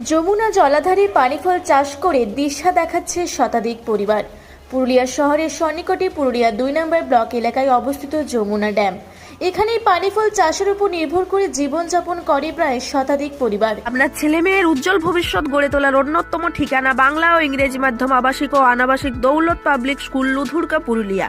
যমুনা জলাধারে পানিফল চাষ করে দিশা দেখাচ্ছে শতাধিক পরিবার। পুরুলিয়া শহরের সন্নিকটে পুরুলিয়া দুই নম্বর ব্লক এলাকায় অবস্থিত যমুনা ড্যাম। এখানে পানিফল চাষের উপর নির্ভর করে জীবনযাপন করে প্রায় শতাধিক পরিবার। আপনার ছেলে মেয়ের উজ্জ্বল ভবিষ্যৎ গড়ে তোলার অন্যতম ঠিকানা বাংলা ও ইংরেজি মাধ্যম আবাসিক ও অনাবাসিক দৌলত পাবলিক স্কুল লুধুরকা পুরুলিয়া।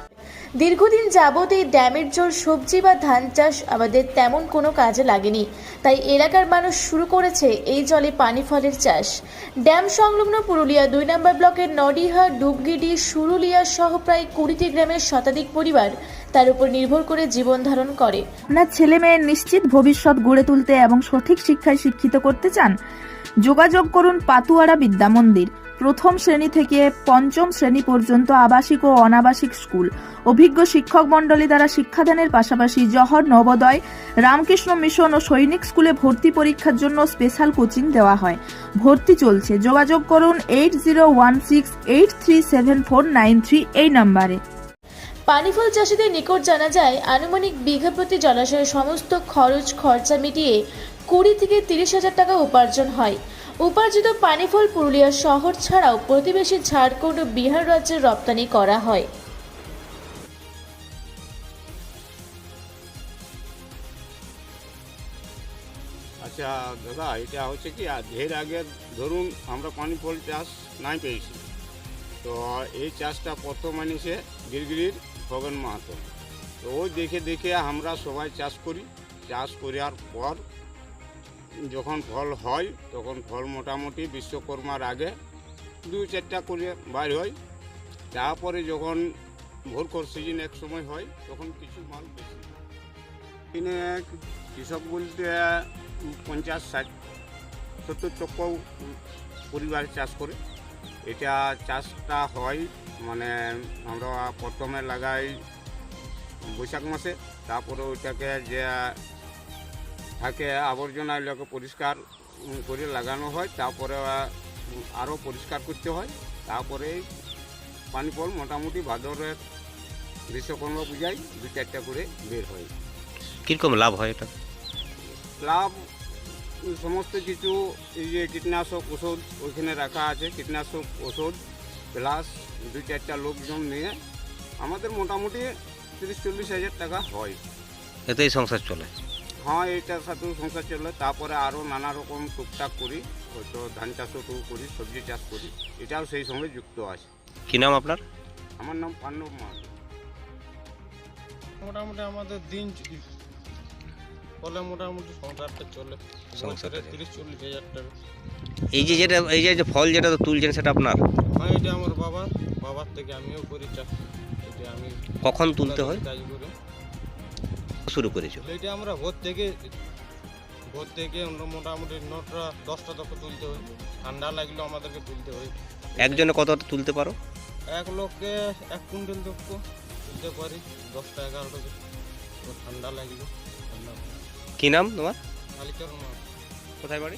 দীর্ঘদিন যাবৎ এই ড্যামের জল, সবজি বা ধান চাষ আমাদের তেমন কোনো কাজে লাগেনি। তাই এলাকার মানুষ শুরু করেছে এই জলে পানি ফলের চাষ। ড্যাম সংলগ্ন পুরুলিয়া দুই নম্বর ব্লকের নডিহা, ডুবগিডি, সুরুলিয়া সহ প্রায় কুড়িটি গ্রামের শতাধিক পরিবার তার উপর নির্ভর করে জীবন ধারণ করে। আপনার ছেলে মেয়ের নিশ্চিত ভবিষ্যৎ গড়ে তুলতে এবং সঠিক শিক্ষায় শিক্ষিত করতে চান? যোগাযোগ করুন পাতুয়ারা বিদ্যা মন্দির। প্রথম শ্রেণি থেকে পঞ্চম শ্রেণি পর্যন্ত আবাসিক ও অনাবাসিক স্কুল। অভিজ্ঞ শিক্ষক মণ্ডলী দ্বারা শিক্ষাদানের পাশাপাশি জহর নবোদয়, রামকৃষ্ণ মিশন ও সৈনিক স্কুলে ভর্তি পরীক্ষার জন্য স্পেশাল কোচিং দেওয়া হয়। ভর্তি চলছে। যোগাযোগ করুন eight zero one six eight three seven four nine three এই নম্বরে। পানিফল চাষিদের নিকট জানা যায়, আনুমানিক বিঘা প্রতি জলাশয়ের সমস্ত খরচ খরচা মিটিয়ে কুড়ি থেকে তিরিশ হাজার টাকা উপার্জন হয়। উপার্জিত পানিফল পুরুলিয়া শহর ছাড়াও প্রতিবেশী ঝাড়খণ্ড ও বিহার রাজ্যে রপ্তানি করা হয়। আচ্ছা দাদা, এটা হচ্ছে কি এর আগে ধরুন আমরা পানি ফল চাষ নাই পেয়েছি। তো এই চাষটা প্রথম আনিছে গিরগিরির খগন মাহাতো। তো ওই দেখে দেখে আমরা সবাই চাষ করি। চাষ করার পর যখন ফল হয়, তখন ফল মোটামুটি বিশ্বকর্মার আগে দু চারটা করে বার হয়। তারপরে যখন ভোরকর সিজন এক সময় হয়, তখন কিছু মাল বেশি। কিনে কৃষক বলতে পঞ্চাশ ষাট, সত্তর টক্কাও পরিবার চাষ করে। এটা চাষটা হয় মানে আমরা প্রথমে লাগাই বৈশাখ মাসে, তারপরে ওইটাকে যে থাকে আবর্জনা এগুলোকে পরিষ্কার করে লাগানো হয় তারপরে আরও পরিষ্কার করতে হয় তারপরে পানি ফল মোটামুটি ভাদরের বিশ্বকর্মা পূজায় দু চারটা করে বের হয়। কীরকম লাভ হয় এটা? লাভ সমস্ত কিছু এই যে কীটনাশক ওষুধ ওইখানে রাখা আছে কীটনাশক ওষুধ প্লাস দু চারটা লোকজন নিয়ে আমাদের মোটামুটি তিরিশ চল্লিশ হাজার টাকা হয়। এতেই সংসার চলে। হ্যাঁ এইটার সাথেও সংসার চলে। তারপরে আরও নানা রকম টুকটাক করি হয়তো ধান চাষও করি সবজি চাষ করি। এটাও সেই সঙ্গে যুক্ত আছে। কি নাম আপনার? আমার নাম পাণ্ডব মাহাতো। মোটামুটি আমাদের দিন ফলে মোটামুটি সংসারটা চলে। তিরিশ চল্লিশ হাজার টাকা। এই যে যেটা এই যে যে ফল যেটা তুলছেন সেটা আপনার? হ্যাঁ এটা আমার বাবার। বাবার থেকে আমিও করি চাষ। এটা আমি কখন তুলতে হয়? কাজ করে শুরু করেছ? এটা আমরা ভোর থেকে ভোর থেকে আমরা মোটামুটি নটা দশটা তক তুলতে হয়। ঠান্ডা লাগলেও আমাদেরকে তুলতে হয়। একজনে কত তুলতে পারো? এক লোককে এক কুইন্টাল তক তুলতে পারি দশটা এগারোটা ঠান্ডা লাগল ঠান্ডা কি নাম তোমার? কোথায় বাড়ি?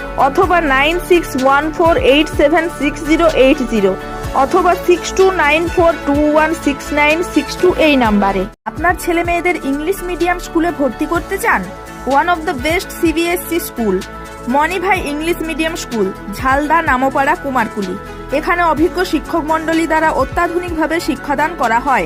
অথবা nine six one four eight seven six zero eight zero অথবা six two nine four two one six nine six two এই নাম্বারে। আপনার ছেলে মেয়েদের ইংলিশ মিডিয়াম স্কুলে ভর্তি করতে চান? One of the best CBSE school Manibhai English medium school, Jhalda Nampara Kumarkuli. এখানে অভিজ্ঞ শিক্ষক মণ্ডলী দ্বারা অত্যাধুনিকভাবে শিক্ষাদান করা হয়।